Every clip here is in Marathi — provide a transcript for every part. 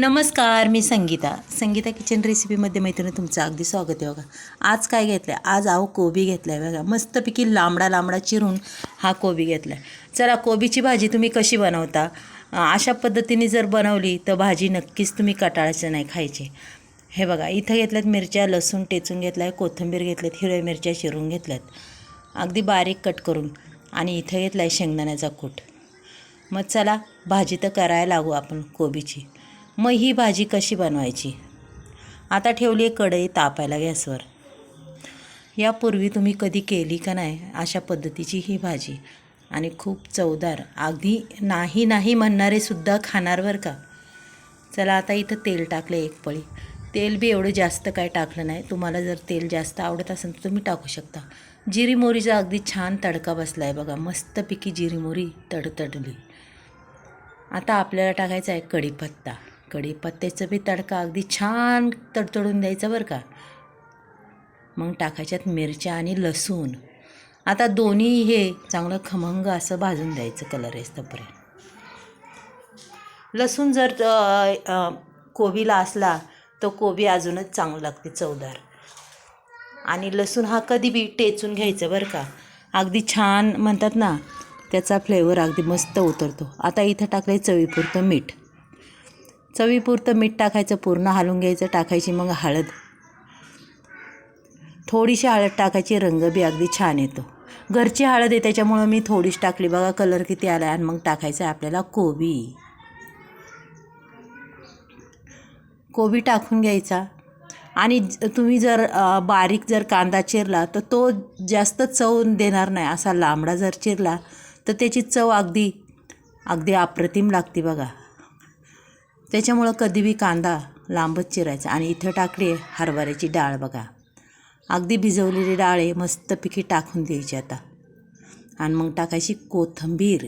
नमस्कार मी संगीता. संगीता किचन रेसिपीमध्ये मैत्रिणी तुमचं अगदी स्वागत आहे बघा. आज काय घेतलं आहे आज आहो कोबी घेतला आहे बघा. मस्तपैकी लांबडा लांबडा चिरून हा कोबी घेतला आहे चला कोबीची भाजी तुम्ही कशी बनवता? अशा पद्धतीने जर बनवली तर भाजी नक्कीच तुम्ही कटाळायचं नाही खायची. हे बघा इथं घेतल्यात मिरच्या लसूण टेचून घेतला आहे कोथिंबीर घेतल्यात हिरव्या मिरच्या चिरून घेतल्यात. अगदी बारीक कट करून. आणि इथं घेतला आहे शेंगदाण्याचा कूट. मग चला भाजी तर करायला लागू आपण कोबीची. मग ही भाजी कशी बनवायची? आता ठेवली आहे कढई तापायला गॅसवर. यापूर्वी तुम्ही कधी केली का नाही अशा पद्धतीची ही भाजी? आणि खूप चवदार अगदी नाही नाही म्हणणारे सुद्धा खाणार बरं का? चला आता इथं तेल टाकलं एक पळी. तेल बी एवढं जास्त काय टाकलं नाही. तुम्हाला जर तेल जास्त आवडत असेल तर तुम्ही टाकू शकता. जिरी मोरीचा अगदी छान तडका बसला आहे बघा. मस्तपैकी जिरी मोरी तडतडली. आता आपल्याला टाकायचा आहे कढीपत्ता. कढीपत्त्याचं बी तडका अगदी छान तडतडून द्यायचा बरं का. मग टाकायच्यात मिरच्या आणि लसूण. आता दोन्ही हे चांगलं खमंग असं भाजून द्यायचं कलर येस्तपर्यंत लसूण जर कोबीला असला तर कोबी अजूनच चांगलं लागते चवदार. आणि लसूण हा कधी बी टेचून घ्यायचं बरं का. अगदी छान म्हणतात ना त्याचा फ्लेवर अगदी मस्त उतरतो. आता इथं टाकलं आहे चवीपुरतं मीठ. चवीपुरतं मीठ टाकायचं पूर्ण हालून घ्यायचं टाकायची मग हळद. थोडीशी हळद टाकायची रंग बी अगदी छान येतो. घरची हळद आहे त्याच्यामुळं मी थोडीशी टाकली. बघा कलर किती आला आणि मग टाकायचं आहे आपल्याला कोबी. कोबी टाकून घ्यायचा. आणि तुम्ही जर बारीक जर कांदा चिरला तर तो जास्त चव देणार नाही. असा लांबडा जर चिरला तर त्याची चव अगदी अगदी अप्रतिम लागते बघा. त्याच्यामुळं कधीबी कांदा लांबच चिरायचा आणि इथं टाकली आहे हरभऱ्याची डाळ बघा. अगदी भिजवलेली डाळ आहे मस्तपैकी टाकून द्यायची आता. आणि मग टाकायची कोथिंबीर.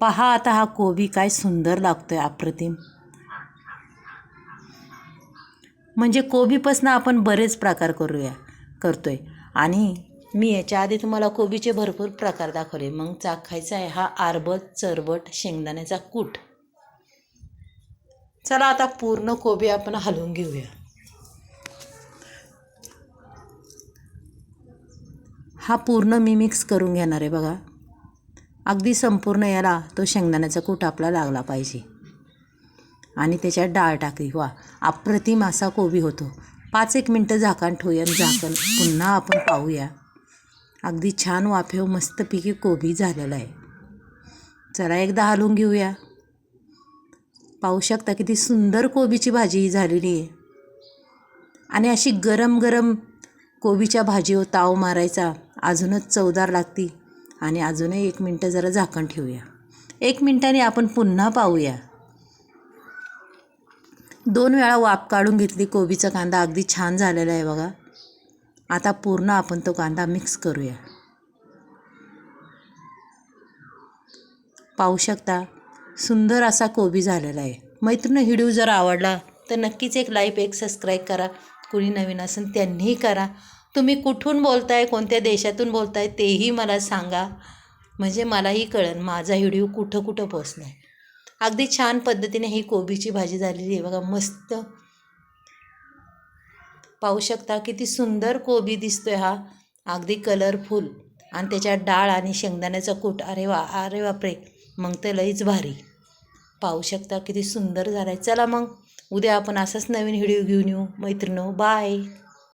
पहा आता हा कोबी काय सुंदर लागतो आहे अप्रतिम. म्हणजे कोबीपासून आपण बरेच प्रकार करूया करतो आहे आणि मी याच्या आधी तुम्हाला कोबीचे भरपूर प्रकार दाखवले. मग चाखायचा आहे हा आरबट चरबट शेंगदाण्याचा कूट. चला आता पूर्ण कोबी आपण हलवून घेऊया. हा पूर्ण मी मिक्स करून घेणार आहे बघा. अगदी संपूर्ण याला तो शेंगदाण्याचा कूट आपला लागला पाहिजे. आणि त्याच्यात डाळ टाकली. वा अप्रतिम असा कोबी होतो. पाच एक मिनटं झाकण ठेवूया आणि झाकण पुन्हा आपण पाहूया. अगदी छान वाफेव मस्तपैकी कोबी झालेला आहे. चला एकदा हलवून घेऊया. पाहू शकता किती सुंदर कोबीची भाजी ही झालेली आहे. आणि अशी गरम गरम कोबीच्या भाजीवर ताव मारायचा अजूनच चवदार लागती. आणि अजूनही एक मिनटं जरा झाकण ठेवूया. एक मिनटाने आपण पुन्हा पाहूया. दोन वेळा वाफ काढून घेतली कोबीचा कांदा. अगदी छान झालेला आहे बघा. आता पूर्ण आपण तो कांदा मिक्स करूया. पाहू शकता सुंदर असा कोबी झालेला आहे. मैत्रिणी व्हिडिओ जर आवडला तर नक्कीच एक लाईक एक सबस्क्राईब करा. कुणी नवीन असेल त्यांनीही करा. तुम्ही कुठून बोलताय कोणत्या देशातून बोलताय तेही मला सांगा. म्हणजे मलाही कळेल माझा व्हिडिओ कुठं कुठं पोचला आहे अगदी छान पद्धतीने ही कोबीची भाजी झालेली आहे. बघा मस्त पाहू शकता किती सुंदर कोबी दिसतोय हा. अगदी कलरफुल आणि त्याच्यात डाळ आणि शेंगदाण्याचा कूट. अरे वा अरे बापरे. मग ते लईच भारी. पाहू शकता किती सुंदर झालं आहे चला मग उद्या आपण असाच नवीन व्हिडिओ घेऊन येऊ. मैत्रिणो बाय